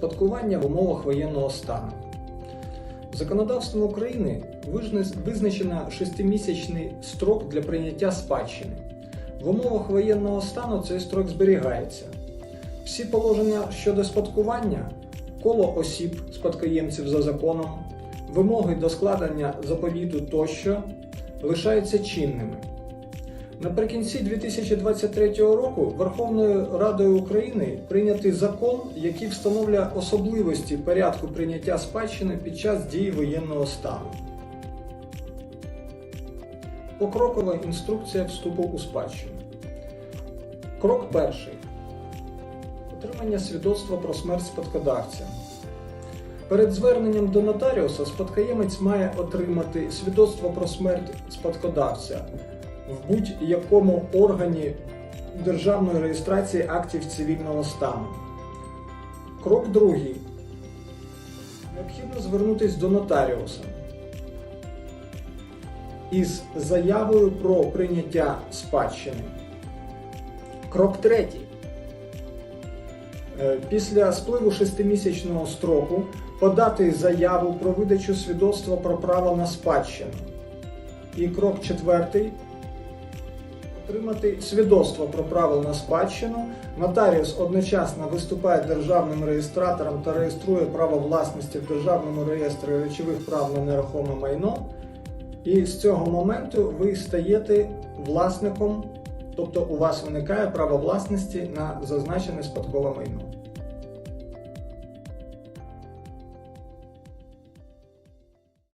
Спадкування в умовах воєнного стану. Законодавством України визна- визначено шестимісячний строк для прийняття спадщини. В умовах воєнного стану цей строк зберігається. Всі положення щодо спадкування, коло осіб спадкоємців за законом, вимоги до складення заповіту тощо лишаються чинними. Наприкінці 2023 року Верховною Радою України прийнятий закон, який встановлює особливості порядку прийняття спадщини під час дії воєнного стану. Покрокова інструкція вступу у спадщину. Крок перший. Отримання свідоцтва про смерть спадкодавця. Перед зверненням до нотаріуса спадкоємець має отримати свідоцтво про смерть спадкодавця в будь-якому органі державної реєстрації актів цивільного стану. Крок другий. Необхідно звернутися до нотаріуса із заявою про прийняття спадщини. Крок третій. Е, Після спливу шестимісячного строку подати заяву про видачу свідоцтва про право на спадщину. І крок четвертий отримати свідоцтво про право на спадщину. Нотаріус одночасно виступає державним реєстратором та реєструє право власності в Державному реєстрі речових прав на нерухоме майно. І з цього моменту ви стаєте власником, тобто у вас виникає право власності на зазначене спадкове майно.